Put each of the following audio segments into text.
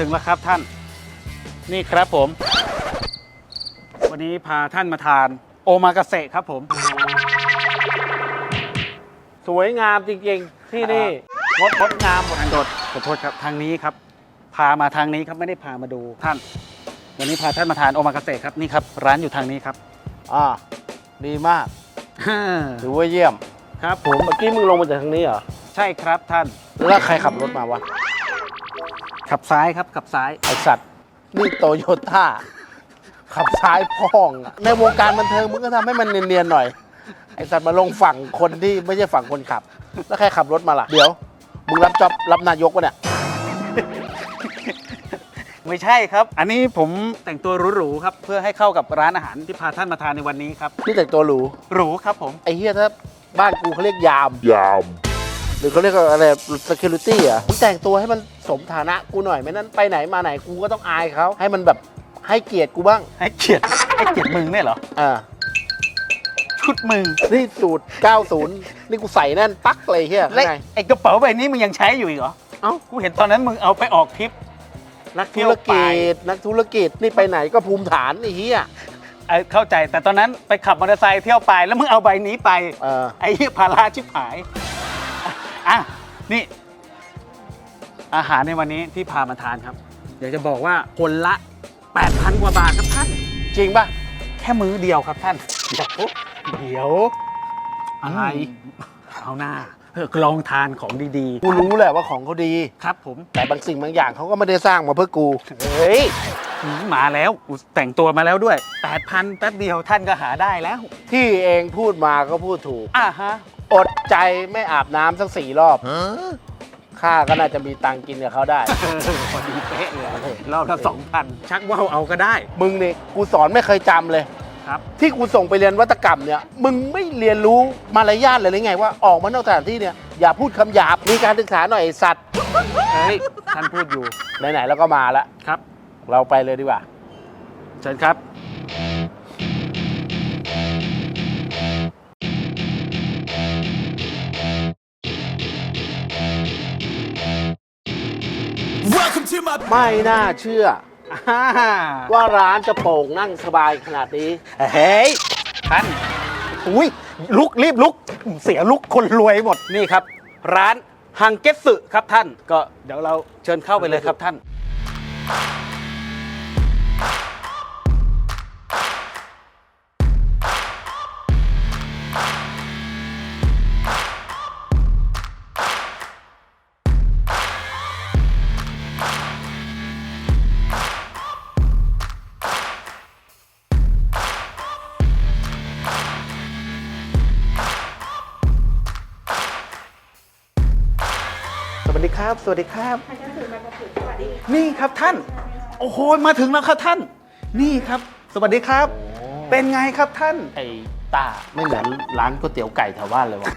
ถึงแล้วครับท่าน นี่ครับผม วันนี้พาท่านมาทาน โอมากาเสะครับผม สวยงามจริงๆ ที่นี่งดงดงามหมดทางโดดขอโทษครับทางนี้ครับ พามาทางนี้ครับไม่ได้พามาดูท่าน วันนี้พาท่านมาทานโอมากาเสะครับนี่ครับ ร้านอยู่ทางนี้ครับ อ่า ดีมากฮ่าถือว่าเยี่ยม ครับผม เมื่อกี้มึงลงมาจากทางนี้เหรอ ใช่ครับท่าน แล้วใครขับรถมาวะ ขับซ้ายครับขับซ้าย ไอสัตว์นี่โตโยต้าขับซ้ายพ่องอะในวงการบันเทิงมึงก็ทำให้มันเนียนๆหน่อย ไอสัตว์มาลงฝั่งคนที่ไม่ใช่ฝั่งคนขับ แล้วใครขับรถมาล่ะ เดี๋ยว มึงรับจ็อบรับนายกวะเนี่ย ไม่ใช่ครับ อันนี้ผมแต่งตัวหรูๆครับ เพื่อให้เข้ากับร้านอาหารที่พาท่านมาทานในวันนี้ครับนี่แต่งตัวหรู หรูครับผม ไอเฮียถ้าบ้านกูเขาเรียกยาม ยาม หรือเขาเรียกว่าอะไร security อะมึงแต่งตัวให้มันสมฐานะกูหน่อยไม่นั้นไปไหนมาไหนกูก็ต้องอายเขาให้มันแบบให้เกียรติกูบ้างให้เกียรติให้เกียรติมึงเนี่ยเหรอ อ่าชุดมึงนี่สูตร 90 นี่กูใส่แน่นปักเลยเฮียและข้างใน ไอ้กระเป๋าใบนี้มึงยังใช้อยู่อีกเหรอเอ้า กูเห็นตอนนั้นมึงเอาไปออกทริป นักเที่ธุยวรไปกิจนักธุรกิจนี่ไปไหนก็ภูมิฐานไอ้เฮียเอ้ยเข้าใจแต่ตอนนั้นไปขับมอเตอร์ไซค์เที่ยวไปแล้วมึงเอาใบนี้ไป เออ ไอ้เหี้ยภาราชิบหาย อะนี่ อาหารในวันนี้ที่พามาทานครับ อยากจะบอกว่าคนละ 8,000 กว่าบาทครับท่าน จริงป่ะ แค่มื้อเดียวครับท่าน เดี๋ยวเดี๋ยว อะไรเอาหน้าเออลองทานของดีกูรู้แหละว่าของเขาดีๆครับผม แต่บางสิ่งบางอย่างเขาก็ไม่ได้สร้างมาเพื่อกู เฮ้ยหืมมาแล้วกูแต่งตัวมาแล้วด้วย 8,000แป๊บเดียวท่านก็หาได้แล้ว ที่เองพูดมาก็พูดถูก อะฮะ อดใจไม่อาบน้ำสักสี่รอบ ข้าก็น่าจะมีตังค์กินกับเขาได้เออพอดีเป๊ะเลยรอบละสองพันชักว่าวเอาก็ได้มึงนี่กูสอนไม่เคยจำเลย ครับ ที่กูส่งไปเรียนวัตกรรมเนี่ย มึงไม่เรียนรู้มารยาทเลยหรือไงว่าออกมานอกสถานที่เนี่ย อย่าพูดคำหยาบ มีการศึกษาหน่อยไอ้สัตว์ เฮ้ย ท่านพูดอยู่ไหนๆแล้วก็มาแล้วครับ เราไปเลยดีกว่า เชิญครับ ไม่น่าเชื่อ อ่าว่าร้านจะโป่งนั่งสบายขนาดนี้ เฮ้ยท่านอุ้ยลุกรีบลุก เสียลุกคนรวยหมด นี่ครับ ร้านฮังเกตสึครับท่าน ก็เดี๋ยวเราเชิญเข้าไปเลยครับท่าน สวัสดีครับ นี่ครับท่าน โอ้โห มาถึงแล้วครับท่าน นี่ครับ สวัสดีครับ เป็นไงครับท่าน ไอ้ตาไม่เหมือนร้านก๋วยเตี๋ยวไก่แถวบ้านเลยวะ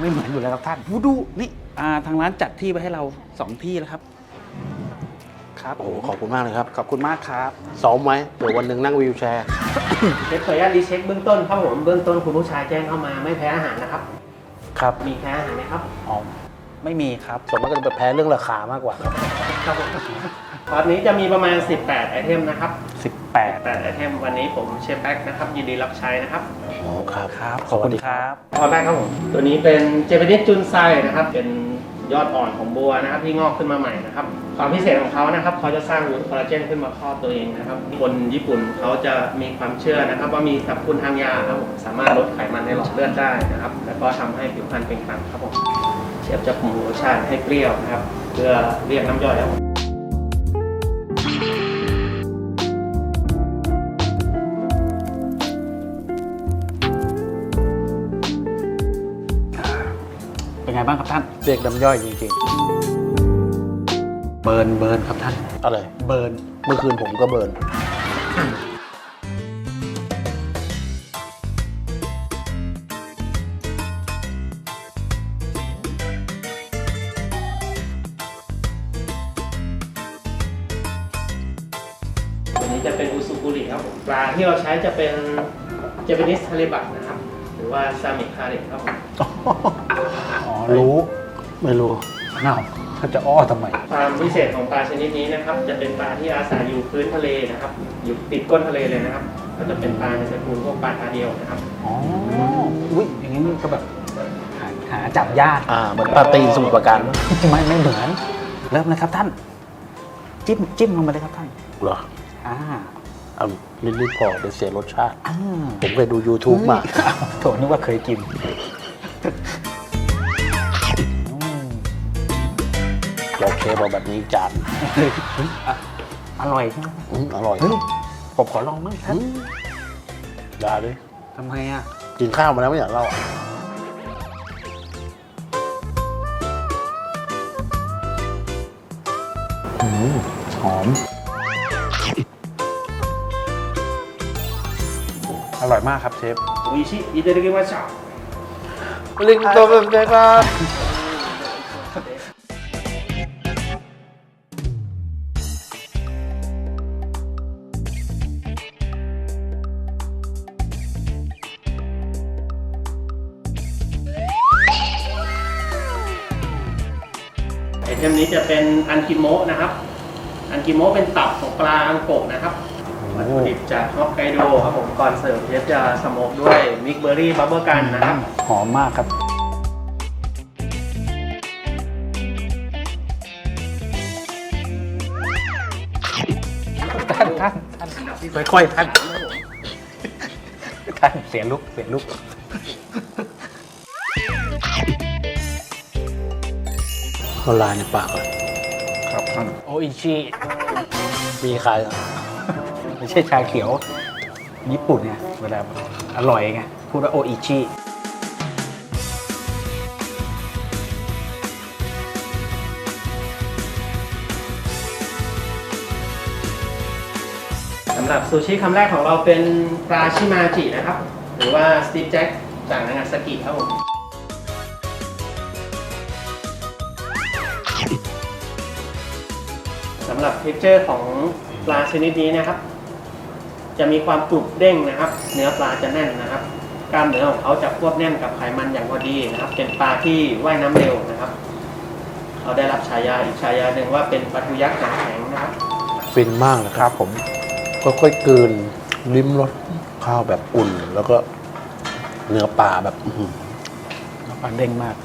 ไม่เหมือนอยู่แล้วครับท่าน ดูดูนี่อ่าทางร้านจัดที่ไว้ให้เราสองที่แล้วครับ ครับโอ้โหขอบคุณมากเลยครับ ขอบคุณมากครับ ซ้อมไว้เดี๋ยววันหนึ่งนั่งวีลแชร์ เดี๋ยวขออนุญาตรีเช็คเบื้องต้นครับผมเบื้องต้นคุณผู้ชายแจ้งเข้ามาไม่แพ้อาหารนะครับ ครับ มีแพ้อาหารไหมครับ อ๋อ ไม่มีครับส่วนมากก็จะไปแพ้เรื่องราคามากกว่าครับ ครับผมตอนนี้จะมีประมาณ 18 ไอเทมนะครับ18 8ไอเทมวันนี้ผมเชฟแบ็กนะครับยินดีรับใช้นะครับอ๋อครับครับสวัสดีครับตอนแรกครับผมตัวนี้เป็นเจแปนิสจุนไซนะครับเป็นยอดอ่อนของบัวนะครับที่งอกขึ้นมาใหม่นะครับความพิเศษของเขานะครับเขาจะสร้างรูทคอลลาเจนขึ้นมาครอบตัวเองนะครับคนญี่ปุ่นเขาจะมีความเชื่อนะครับ ว่ามีสรรพคุณทางยาครับผมสามารถลดไขมันในหลอดเลือดได้นะครับ แล้วก็ทำให้ผิวพรรณเป็นกลางครับผม เชฟจะปรุงรสชาติให้เปรี้ยวนะครับ เพื่อเรียกน้ำย่อยครับผมเป็นไงบ้างครับท่าน เรียกน้ำย่อยจริงเบิร์นเบิร์นครับท่านๆอะไร เบิร์นเมื่อคืนผมก็เบิร์น จะเป็นอุซุกุริครับผมปลาที่เราใช้จะเป็นเจแปนิสฮาริบัตนะครับ หรือว่าซามิคาเรครับผมอ๋อรู้ ไม่รู้อ้าวเขาจะอ้อทำไม ความพิเศษของปลาชนิดนี้นะครับ จะเป็นปลาที่อาศัยอยู่พื้นทะเลนะครับ อยู่ติดก้นทะเลเลยนะครับ ก็จะเป็นปลาในตระกูลพวกปลาตาเดียวนะครับ อ๋อ อุ้ยอย่างนี้ก็แบบหาหาจับยากอ่าเหมือนปลาตีนสมุทรปราการจะไม่ไม่เหมือน เริ่มเลยครับท่าน จิ้มจิ้มลงมาเลยครับท่านเหรอ อ่าเอานิดๆพอเดี๋ยวเสียรสชาติ อ่าผมเคยดู YouTube มาอ้าวโถนึกว่าเคยกินอืมบอกเคบอกแบบนี้จานเฮ้ยอะอร่อยใช่ไหมอืมอร่อยเฮ้ยผมขอลองมั้งท่านอืมได้เลยทำไมอะกินข้าวมาแล้วไม่อยากเล่าอะอืมหอม อร่อยมากครับเชฟโออิชิอิเตาลีมาชาลิงตัวเป็นไงครับไอเทมนี้จะเป็นอันกิโมะนะครับ อันกิโมะเป็นตับของปลาอังโกะนะครับ วัตถุดิบจากฮอกไกโดครับผมก่อนเสิร์ฟเชฟจะสโมกด้วยมิกเบอร์รี่บับเบิลกันนะครับหอมมากครับ ท่านท่านท่านค่อยๆท่านท่านเสียลุกเสียลุกละลายในปากเลยครับท่านโออิชิมีใครอะ ไม่ใช่ชาเขียว ญี่ปุ่นเนี่ยเวลาอร่อยไงพูดว่าโออิชิสำหรับซูชิคำแรกของเราเป็นปลาชิมาจินะครับ หรือว่าสตีฟแจ็คจากนางาซากิครับผมสำหรับเท็กเจอร์ของปลาชนิดนี้นะครับ จะมีความกรุบเด้งนะครับ เนื้อปลาจะแน่นนะครับ กล้ามเนื้อของเขาจะควบแน่นกับไขมันอย่างพอดีนะครับ เป็นปลาที่ว่ายน้ำเร็วนะครับเขาได้รับฉายาอีกฉายาหนึ่งว่าเป็นปลาทูยักษ์หางแข็งนะครับฟินมากนะครับผมค่อยๆกลืนลิ้มรสข้าวแบบอุ่น แล้วก็เนื้อปลาแบบอื้อหือน้ำปลาเด้งมาก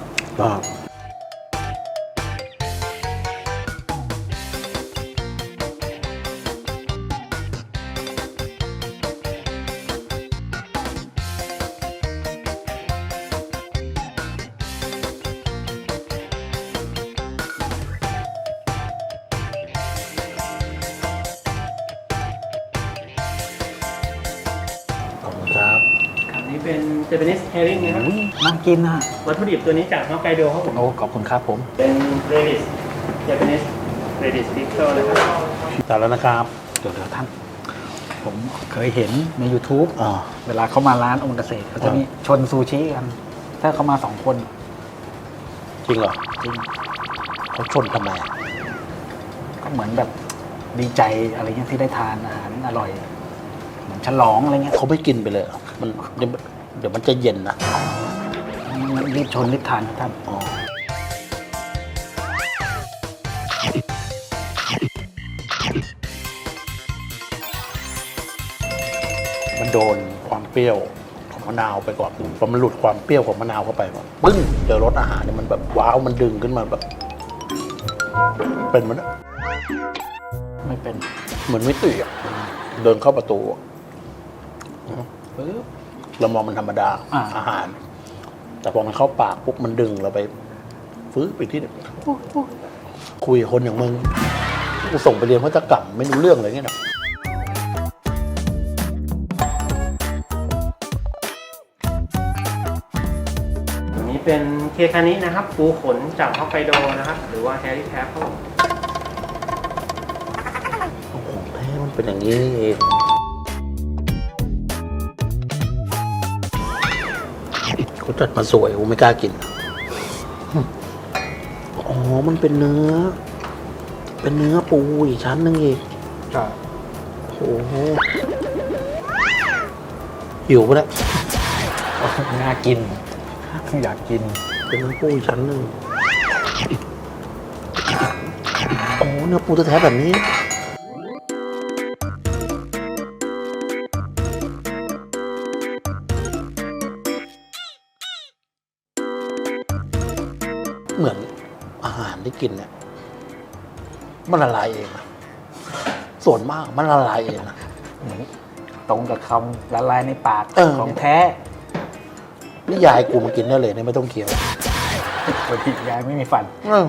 อันนี้เป็น Japanese herring นะครับ อุ้ยน่ากินอะ วัตถุดิบตัวนี้จากฮอกไกโดครับผม โอ้ ขอบคุณครับผม เป็น Redis Japanese Redis pickle นะครับแต่แล้วนะครับเดี๋ยวเดี๋ยวท่าน ผมเคยเห็นใน YouTube อ่า เวลาเขามาร้านโอมากาเสะเขาจะมีชนซูชิกัน ถ้าเขามาสองคนจริงเหรอจริงเขาชนทำไมอะก็เหมือนแบบดีใจอะไรเงี้ยที่ได้ทานอาหารอร่อย เหมือนฉลองอะไรเงี้ยเขาไม่กินไปเลยเหรอ มันเดี๋ยวเดี๋ยวมันจะเย็นนะมันรีบชนรีบทานครับท่านอ๋อมันโดนความเปรี้ยวของมะนาวไปก่อนพอมันหลุดความเปรี้ยวของมะนาวเข้าไปแบบปึ้งเจอรสอาหารเนี่ยมันแบบว้าวมันดึงขึ้นมาแบบ เป็นมันอะไม่เป็นเหมือนมิติอะเดินเข้าประตูอะ ปึ๊บเรามองมันธรรมดาอ่า อาหาร แต่พอมันเข้าปากปุ๊บมันดึงเราไปฟื้นไปที่เดียวคุยกับคนอย่างมึงกูส่งไปเรียนพัฒกรรมไม่รู้เรื่องเลยเนี่ยนะตัวนี้เป็นเคคานินะครับ ปูขนจากฮอกไกโดนะครับ หรือว่าแฮร์รี่แคปครับผมของแท้มันเป็นอย่างนี้นี่เอง เขาจัดมาสวยกูไม่กล้ากิน อ๋อ มันเป็นเนื้อ เป็นเนื้อปูอีกชั้นหนึงอีกก็โอ้โหหิวปะเนี่ยน่ากิน อยากกิน เป็นน้ำปูอีกชั้นหนึ่งโอ้เนื้อปูแท้ๆแบบนี้ ที่กินเนี่ย มันละลายเองนะส่วนมากมันละลายเองนะ ตรงกับคำละลายในปากเออ ของแท้นี่ยายกูมากินได้เลยเนี่ยไม่ต้องเคี้ยวปกติยายไม่มีฟัน เออ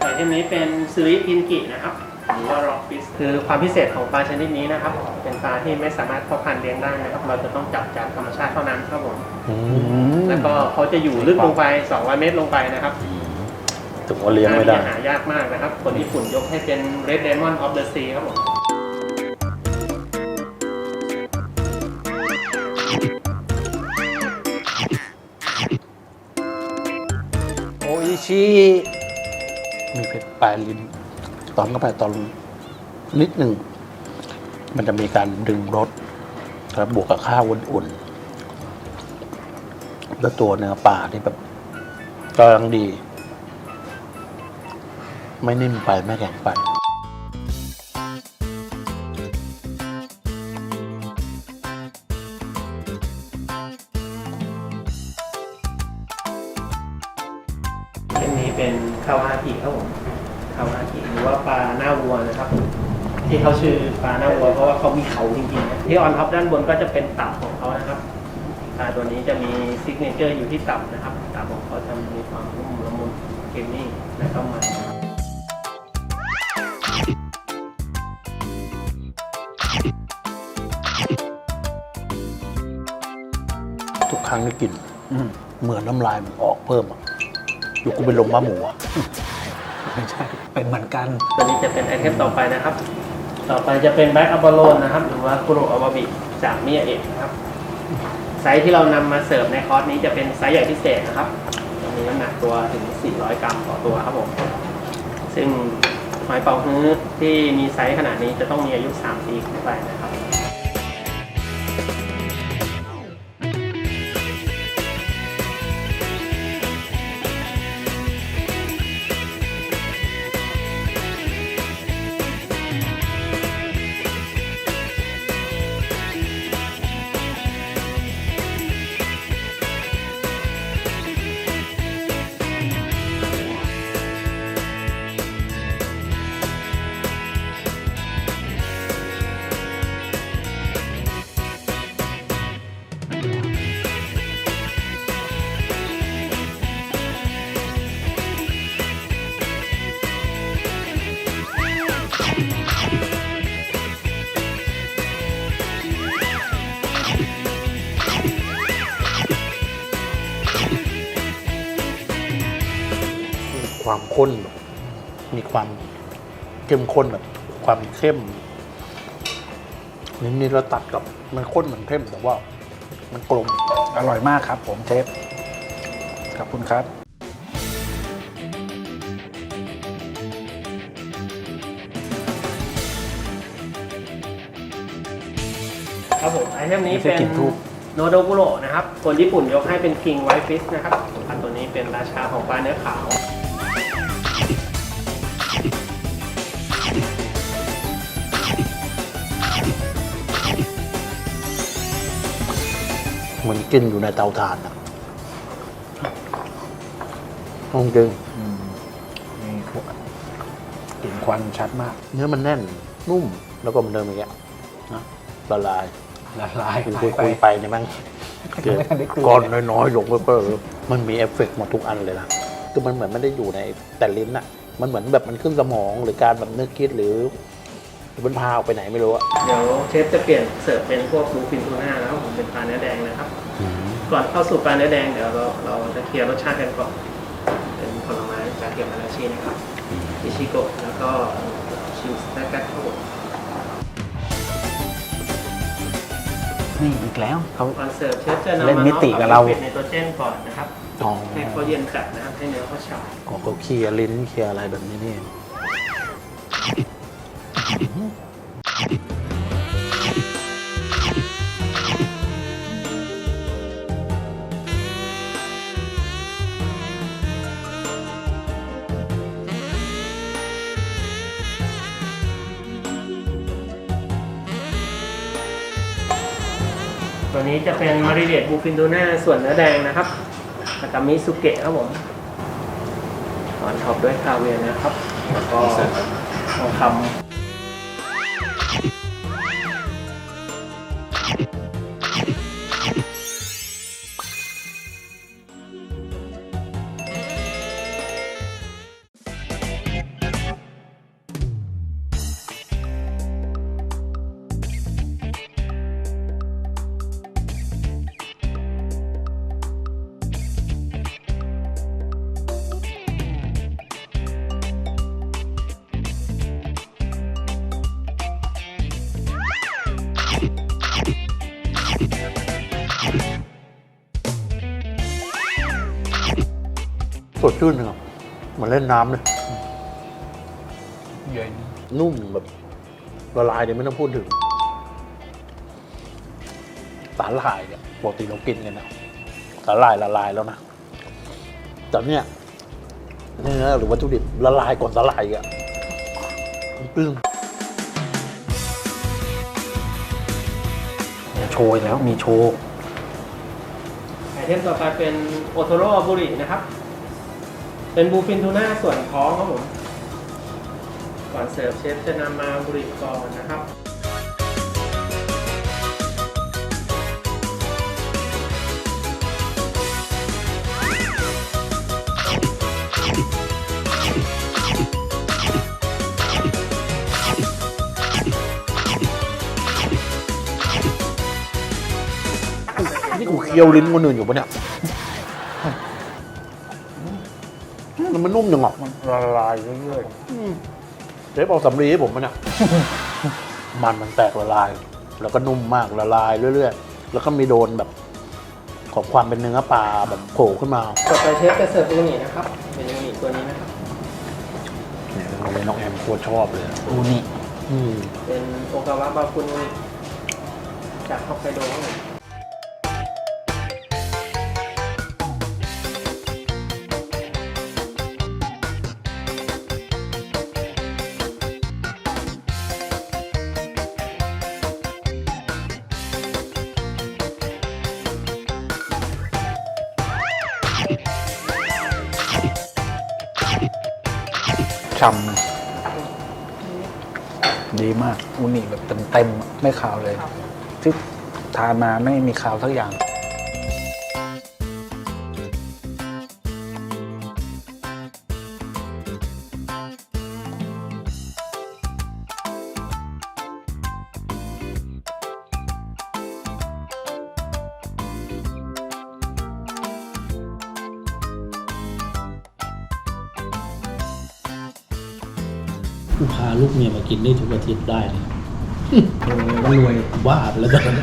หอยเทมนี้เป็นซูริพินกินะครับ หรือว่าร็อกฟิสคือความพิเศษของปลาชนิดนี้นะครับ เป็นปลาที่ไม่สามารถเพาะพันธุ์เลี้ยงได้นะครับ เราจะต้องจับจากธรรมชาติเท่านั้นครับผมอือืมมแล้วก็เขาจะอยู่ลึกลงไป 200 เมตรลงไปนะครับถึงว่าเลี้ยงไม่ได้หายากมากนะครับ คนญี่ปุ่นยกให้เป็น Red Diamond of the Sea ครับผมโออิชิมีเผ็ดปลายลิ้น ตอนเข้าไปตอนนิดหนึ่ง มันจะมีการดึงรสแล้วบวกกับข้าวอุ่นๆแล้วตัวเนื้อปลาที่แบบกำลังดี ไม่นิ่มไป ไม่แข็งไป ที่เขาชื่อปลาหน้าวัวเพราะว่าเขามีเขาจริงๆนะที่ออนท็อปด้านบนก็จะเป็นตับของเขานะครับปลาตัวนี้จะมีซิกเนเจอร์อยู่ที่ตับนะครับตับของเขาจะมีความนุ่มละมุนเกมมี่และก็มันทุกครั้งที่กินอืมเหมือนน้ำลายมันออกเพิ่มอะอยู่กูเป็นลมบ้าหมูอะไม่ใช่เป็นเหมือนกัน ตัวนี้จะเป็นไอเทมต่อไปนะครับ ต่อไปจะเป็นแบ็กอัลบาโลนนะครับ หรือว่าคุโรอัลบาบิจากมิยาเอะนะครับ ไซส์ที่เรานำมาเสิร์ฟในคอร์สนี้จะเป็นไซส์ใหญ่พิเศษนะครับจะมีน้ำหนักตัวถึง 400 กรัมต่อตัวครับผม ซึ่งหอยเป่าฮื้อที่มีไซส์ขนาดนี้จะต้องมีอายุ 3 ปีขึ้นไปนะครับ ความข้นแบบมีความเข้มข้นแบบ ความเข้มนิดๆแล้วตัดกับมันข้นเหมือนเข้มแต่ว่า มันกลมอร่อยมากครับ ผมเชฟขอบคุณครับครับผมไอเทมนี้ไม่ใช่เป็นกลิ่นทูบโนโดกุโรนะครับคนญี่ปุ่นยกให้เป็นคิงไวท์ฟิชนะครับปลาตัวนี้เป็นราชาของปลาเนื้อขาว เหมือนกินอยู่ในเตาถ่านอะจริงอืมนี่กลิ่นควันชัดมาก เนื้อมันแน่น นุ่ม แล้วก็เหมันเดิมอย่างเงี้ยนะละลายละลายคุยหาคุยยไปคุยไปเนี่ยมันเกิดไม่ทันได้กลืนก้อนน้อยๆลงเพิ่มๆมันมีเอฟเฟกต์หมดทุกอันเลยนะคือมันเหมือนไม่ได้อยู่ในแต่ลิ้นอะมันเหมือนแบบมันขึ้นสมองหรือการแบบนึกคิดหรือหรือ มันพาออกไปไหนไม่รู้อะเดี๋ยวเชฟจะเปลี่ยนเสิร์ฟเป็นพวกบลูฟินทูน่าแล้วผมเป็นปลาเนื้อแดงนะครับ ก่อนเข้าสู่ปลาเนื้อแดงเดี๋ยวเราเราจะเคลียร์รสชาติกันก่อนเป็นผลไม้จากเกี่ยวมาราชินะครับอิชิโกะแล้วก็ชิมสแต็กครับผมนี่อีกแล้วเขา ก่อนเสิร์ฟเชฟจะนำเล่นมามิติกับเรา เป็นไนโตรเจนก่อนนะครับ อ๋อให้เขาเย็นจัดนะครับให้เนื้อเขาฉ่ำของเขาเคลียร์ลิ้นเคลียร์อะไรแบบนี้นี่เอง นี้จะเป็นมาริเดตบูฟินโดน่าส่วนเนื้อแดงนะครับอากามิสุเกะครับผมตอนท็อปด้วยคาเวียนะครับ แล้วก็ทองคำ สดชื่นครับเหมือนเล่นน้ำเลยเย็นนุ่มแบบละลายเนี่ยไม่ต้องพูดถึง สาหร่ายเนี่ยปกติเรากินกันนะสาหร่ายละลายแล้วนะแต่เนี่ยเนื้อหรือวัตถุดิบละลายก่อนสาหร่ายอีกอะปึ้งโชยแล้วมีโชว์ไอเทมต่อไปเป็นโอโทโร่บุรินะครับ เป็นบูฟินทูน่าส่วนท้องครับผม ก่อนเสิร์ฟเชฟจะนำมาบริก่อนนะครับนี่กูเคี้ยวลิ้นคนอื่นอยู่ปะเนี่ย มันมันนุ่มจังอะมันละลายเรื่อยเชฟเอาสำลีให้ผมปะเนี่ยมันมันแตกละลาย แล้วก็นุ่มมากละลายเรื่อยๆ แล้วก็มีโดนแบบ ของความเป็นเนื้อปลาแบบโผล่ขึ้นมาต่อไปเชฟจะเสิร์ฟอูนินะครับ เป็นอูนิตัวนี้นะครับเนี่ยเราเลยน้องแอมโคตรชอบเลยๆอูนี่อืมเป็นโอกาวะบาคุนอูนิจากฮอกไกโดครับ ผมช่ำนะดีมากอูนี่แบบเต็มๆอะไม่ขาวเลย ที่ทานมาไม่มีขาวสักอย่าง นได้ทุกอาทิตย์ได้เลยก็รวยบ้าไปแล้วตอนนั้น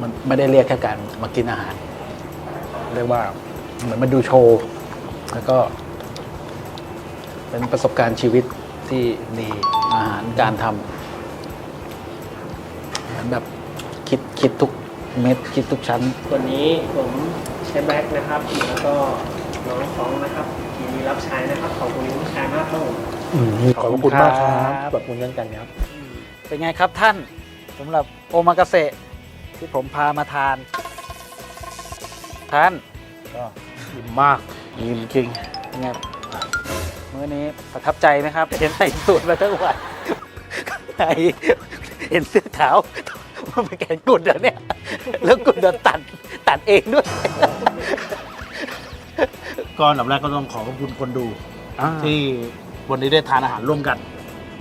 มันไม่ได้เรียกแค่การมากินอาหาร เรียกว่าเหมือนมาดูโชว์ แล้วก็เป็นประสบการณ์ชีวิตที่ดีอาหารการทำเหมือน แบบคิดคิดทุกเม็ดคิดทุกชั้นตัวนี้ผมใช้แบ็คนะครับ แล้วก็น้องฟองนะครับทีนี้รับใช้นะครับ ขอบคุณผู้ชายมากครับผมอืมขอบพระคุณมากคครัรับบขอบคุณเช่นกันครับ เป็นไงครับท่านสำหรับโอมากาเสะที่ผมพามาทาน ท่านก็อิ่มมากอิ่มจริงเป็นไงมื้อนี้ประทับใจไหมครับ เห็นใส่สูตรมาทั้งวันไอเห็นเสื้อ ขาวมันเป็นแขนกุดเหรอเนี่ย แล้วกุดโดนตัดตัดเองด้วยก็อันดับแรกก็ต้องขอขอบคุณคนดูที่ที่วันนี้ได้ทานอาหารร่วมกัน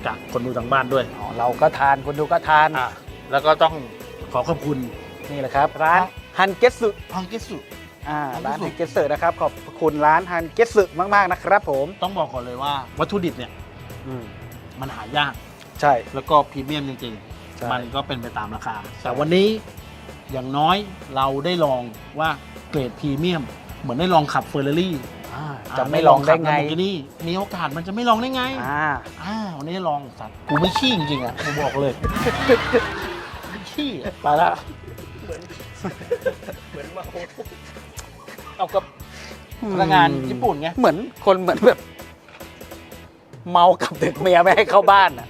กับคนดูทางบ้านด้วยเราก็ทานคนดูก็ทาน อะแล้วก็ต้องขอขอบคุณนี่แหละครับ ร้านฮันเกสึพังกิสุ อ่า Hangetsu ร้านฮันเกสึนะครับ ขอบคุณร้านฮันเกสึมาก ๆ นะครับผมต้องบอกก่อนเลยว่าวัตถุดิบเนี่ย อืมมันหายาก ใช่ แล้วก็พรีเมียมจริง ใช่ๆมันก็เป็นไปตามราคา แต่วันนี้อย่างน้อยเราได้ลองว่าเกรดพรีเมียม เหมือนได้ลองขับเฟอร์รารี่อ่าจะไม่ลองได้ไง นี่มีโอกาสมันจะไม่ลองได้ไง อ่า อ้าววันนี้ลองสัตว์กูไม่ขี้จริงๆอะกูบอกเลยไม่ขี้อะไปแล้วเหมือนมาโคเอากับพนักงานญี่ปุ่นไงเหมือนคนเหมือนแบบ เมากับดึกเมียไม่ให้เข้าบ้านอะ